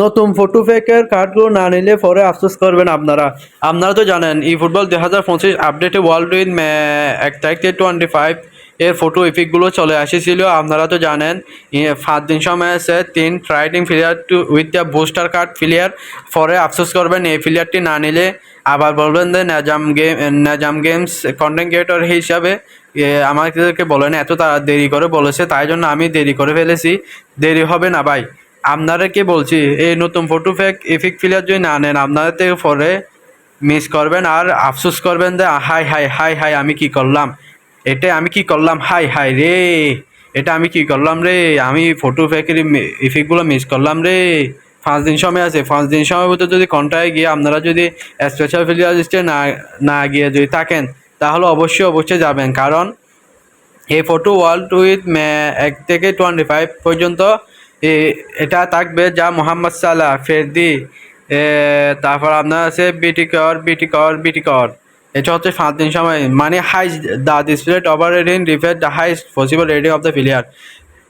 নতুন ফটো ফেকের কার্ডগুলো না নিলে পরে আফসোস করবেন আপনারা। আপনারা তো জানেন ই ফুটবল দুই হাজার পঁচিশ আপডেটে ওয়ার্ল্ড উইন এক তারিখ থেকে টোয়েন্টি ফাইভ এর ফটো ইফিকগুলো চলে এসেছিল, আপনারা তো জানেন। পাঁচ দিন সময় আছে, তিন trading player to with the booster card player পরে আফসোস করবেন, এই প্লেয়ারটি না নিলে আবার বলবেন যে Nazam game Nazam games content creator হিসাবে আমাদেরকে বলেন এত তারা দেরি করে বলেছে, তাই জন্য আমি দেরি করে ফেলেছি। দেরি হবে না ভাই। আপনারা কি বলছি? এই নতুন ফটো ফেক এফিক প্লেয়ার যদি না নেন আপনারা থেকে পরে মিস করবেন আর আফসোস করবেন যে হাই হাই হাই হাই আমি কি করলাম? এটা আমি কি করলাম? হাই হাই রে, এটা আমি কি করলাম রে? আমি ফটো ফেকের ইফিকগুলো মিস করলাম রে। পাঁচ দিন সময় আছে, পাঁচ দিন সময় মতো যদি কন্টায় গিয়ে আপনারা যদি স্পেশাল লিস্টে না না গিয়ে যদি থাকেন, তাহলে অবশ্যই অবশ্যই যাবেন। কারণ এই ফটো ওয়ার্ল্ড উইথ এক থেকে টোয়েন্টি ফাইভ পর্যন্ত এটা থাকবে যা মোহাম্মদ সালাহ, ফেরদি তারপর আপনার আছে বিটি কর বিটি কর বিটি কর এটা হচ্ছে পাঁচ দিন সময়। মানে high the displayed over rating reflect the highest possible rating of the player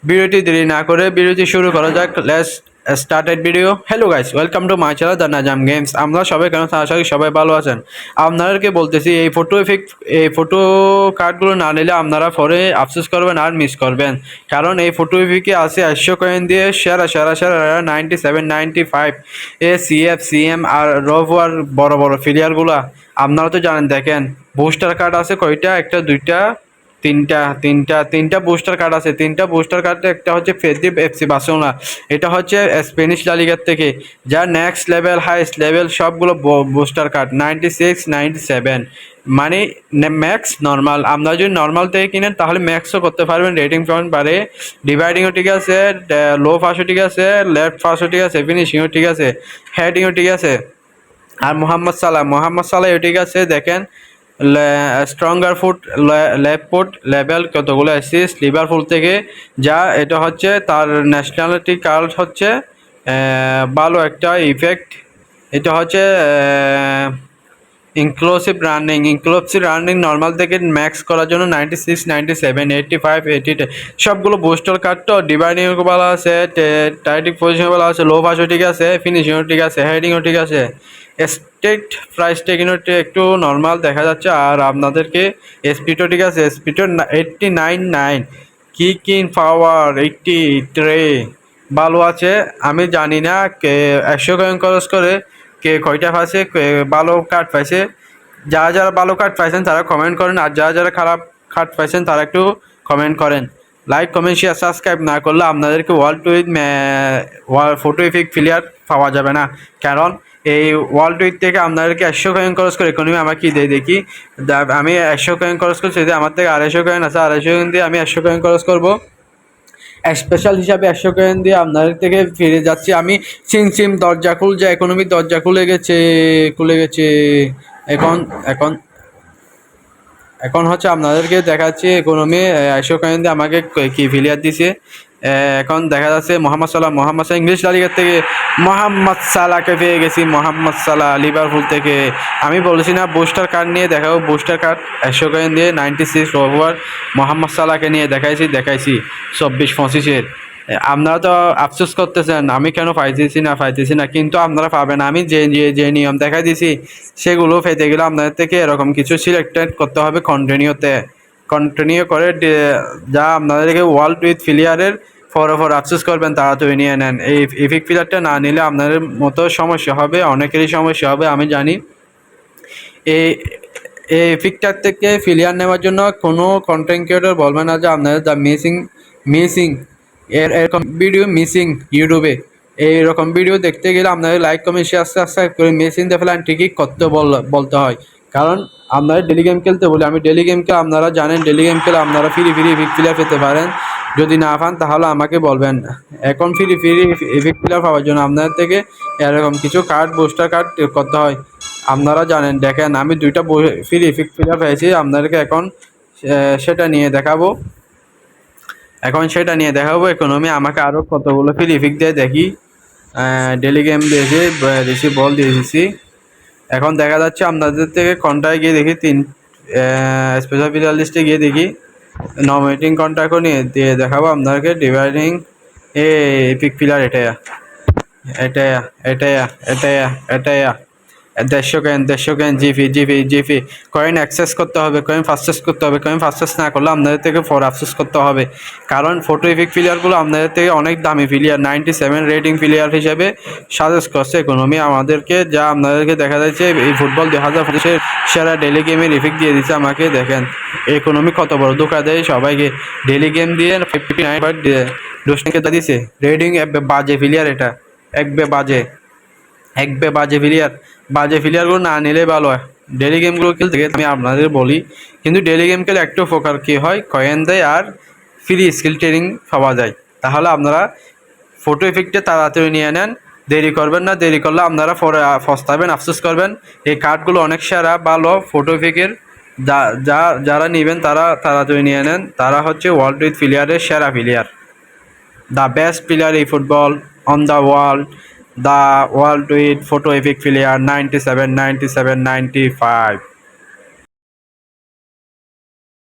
বিরতি দেরি না করে বিরতি শুরু করা যাক। Let's started video hello guys welcome to my channel the Nazam games আমরা সবাই কেন আশা করি সবাই ভালো আছেন। আপনাদেরকে বলতেছি, এই ফটো এফেক্ট এই ফটো কার্ডগুলো না নিলে আপনারা পরে আফসোস করবেন আর মিস করবেন। কারণ এই ফটো এফিকে আছে একশো কয়েন দিয়ে সেরা সেরা সেরা নাইনটি সেভেন নাইনটি ফাইভ এ সিএফ সিএম আর রোভার বড় বড় ফিলিয়ারগুলো আপনারা তো জানেন, দেখেন বুস্টার কার্ড আছে কয়টা? একটা, দুইটা তিনটা তিনটা তিনটা বুস্টার কার্ড আছে। তিনটা বুস্টার কার্ড একটা হচ্ছে ফেদিপ এফসি বার্সেলোনা এটা হচ্ছে স্প্যানিশ লালিগার থেকে। যা নেক্সট লেভেল হাইস্ট লেভেল সবগুলো booster card ninety six ninety seven মানে ম্যাক্স নর্মাল আপনারা যদি নর্মাল থেকে কিনেন, তাহলে ম্যাক্সও করতে পারবেন। রেটিং পয়েন্ট বাড়ে। ডিভাইডিংও ঠিক আছে লো ফার্স্টও ঠিক আছে লেফট ফার্স্টও ঠিক আছে ফিনিশিংও ঠিক আছে হেডিংও ঠিক আছে। আর মোহাম্মদ সালাহ মোহাম্মদ সালাহ ঠিক আছে, দেখেন। Stronger foot left foot level কতগুলো অ্যাসিস্ট লিভারপুল থেকে যা, এটা হচ্ছে তার ন্যাশনালিটি কার্ড হচ্ছে ভালো একটা ইফেক্ট এটা হচ্ছে inclusive running inclusive running normal থেকে ম্যাক্স করার জন্য ninety six ninety seven eighty five সবগুলো বুস্টার কার্ড তো ডিভাইডিং ভালো আছে টাইটিক পজিশন ভালো আছে লো ফাসও ঠিক আছে ফিনিশিংও ঠিক আছে হেডিংও ঠিক আছে। স্টেট প্রাইস টেকিংও একটু নর্মাল দেখা যাচ্ছে, আর আপনাদেরকে স্পিডও ঠিক আছে স্পিডও eighty nine nine kicking power eighty three ভালো আছে, আমি জানি না, কে, একশো কয়েন খরচ করে কে কয়টা পাইছে ভালো কার্ড পাইছে, যারা যারা ভালো কার্ড পাইছেন তারা কমেন্ট করেন, আর যারা যারা খারাপ কার্ড পাইছেন তারা একটু কমেন্ট করেন। লাইক কমেন্ট শেয়ার সাবস্ক্রাইব না করলে আপনাদেরকে world with photo epic player পাওয়া যাবে না। কারণ এই ওয়ার্ল্ড উইথ থেকে আপনাদেরকে একশো কয়েন খরচ করে ইকোনমি আমাকে দেয় দেখি? আমি একশো কয়েন খরচ করছি আমার থেকে আড়াইশো কয়েন আছে, আড়াইশো কয়েন দিয়ে আমি একশো কয়েন খরচ করব। স্পেশাল হিসাবে একশো কয়েন দিয়ে আপনাদের থেকে ফিরে যাচ্ছি। আমি সিম সিম, দরজা খুলছে ইকোনমি দরজা খুলে গেছে খুলে গেছে। এখন এখন এখন হচ্ছে আপনাদেরকে দেখাচ্ছি ইকোনমি একশো কয়েন দিয়ে আমাকে কি ফিলিয়ার দিছে। এখন দেখা যাচ্ছে Mohamed Salah Mohamed Salah English লালিগার থেকে মোহাম্মদ সালাহকে পেয়ে গেছি, মোহাম্মদ সালাহ লিভারপুল থেকে। আমি বলেছি না বুস্টার কার্ড নিয়ে দেখাবো বুস্টার কার্ড একশো কয়েন দিয়ে নাইনটি সিক্স ওভার মোহাম্মদ সালাহকে নিয়ে দেখাইছি দেখাইছি চব্বিশ পঁচিশের। আপনারা তো আফসোস করতেছেন, আমি কেন পাইতেছি না পাইতেছি না, কিন্তু আপনারা পাবেন। আমি যে যে যে নিয়ম দেখাই দিছি, সেগুলো পেতে গেলে আপনাদের থেকে এরকম কিছু সিলেক্টেড করতে হবে কন্টিনিউতে কন্টিনিউ করে যা আপনাদেরকে ওয়ার্ল্ড উইথ ফিলিয়ারের ফর ফর আফসোস করবেন, তারা তো নিয়ে নেন। এই ইফিক ফিলারটা না নিলে আপনাদের মতো সমস্যা হবে, অনেকেরই সমস্যা হবে, আমি জানি। এই এই ইফিকটার থেকে ফিলিয়ার নেওয়ার জন্য কোনো কন্টেন্ট ক্রিয়েটর বলবে না যে আপনাদের দ্য মিসিং মিসিং এর, এরকম ভিডিও মিসিং ইউটিউবে এইরকম ভিডিও দেখতে গেলে আপনাদের লাইক কমেন্ট শেয়ার সাবস্ক্রাইব করে মেসিং দেখলে ঠিকই করতে বল- বলতে হয়। কারণ আপনারা ডেলি গেম খেলতে বলি, আমি ডেলি গেম খেলে আপনারা জানেন ডেলি গেম খেলে আপনারা ফ্রি ফ্রি ইভিক প্লেয়ার পেতে পারেন। যদি না পান, তাহলে আমাকে বলবেন। এখন ফ্রি ফ্রি ইভিক প্লেয়ার পাওয়ার জন্য আপনাদের থেকে এরকম কিছু কার্ড বুস্টার কার্ড করতে হয়। আপনারা জানেন, দেখেন, আমি দুইটা ফ্রি ইফিক প্লেয়ার পেয়েছি, আপনাদেরকে এখন সেটা নিয়ে দেখাবো। এখন সেটা নিয়ে দেখাবো ইকোনমি আমাকে আরও কতগুলো ফ্রি ইফিক দিয়ে দেখি। ডেলি গেম দিয়েছি দিয়েছি বল দিয়ে দিয়েছি। এখন দেখা যাচ্ছে আপনাদের থেকে কন্টায় গিয়ে দেখি তিন স্পেশাল প্লেয়ার লিস্টে গিয়ে দেখি। নমিনেটিং কন্ট্রাক্টও নিয়ে দিয়ে দেখাবো আপনাদেরকে। ডিভাইডিং এ পিক ফিলার এটা এটাই এটাই এটাই এটাই দেড়শো কেন দেড়শো কেন GP GP GP coin access করতে হবে কয়েন ফার্সেস করতে হবে কয়েন ফার্সেস না করলে আপনাদের থেকে ফোর আফসোস করতে হবে। কারণ ফটো ইফেক্ট প্লেয়ারগুলো আপনাদের থেকে অনেক দামি player ninety seven rating player হিসেবে সাজেস্ট করছে ইকোনমি আমাদেরকে যা আপনাদেরকে দেখা যাচ্ছে, এই ফুটবল দু হাজার পঁচিশের সেরা ডেলি গেমের ইফেক্ট দিয়ে দিচ্ছে আমাকে, দেখেন। ইকোনমি কত বড় ধোকা দেয় সবাইকে। ডেলি গেম দিয়ে ফিফটি নাইন বার দিয়ে ডোস্টিংকে দিছে রেটিং বাজে প্লেয়ার এটা, একবে বাজে একবে বাজে প্লেয়ার বাজে প্লেয়ারগুলো না নিলে ভালো হয়। ডেলি গেমগুলো খেলতে গেলে আমি আপনাদের বলি, কিন্তু ডেলি গেম খেলে একটু ফোকার কী হয়? কয়েন দেয় আর ফ্রি স্কিল ট্রেনিং পাওয়া যায়। তাহলে আপনারা ফটো ইফেক্টে তাড়াতাড়ি নিয়ে নেন। দেরি করবেন না, দেরি করলে আপনারা ফস্তাবেন আফসোস করবেন। এই কার্ডগুলো অনেক সেরা, ভালো ফটো ইফেক্টের যা যারা নেবেন তারা তাড়াতাড়ি নিয়ে নেন। তারা হচ্ছে ওয়ার্ল্ড উইথ প্লেয়ারের সেরা প্লেয়ার দ্য বেস্ট প্লেয়ার এই football on the football on the world the world with photo epic player 97 97 95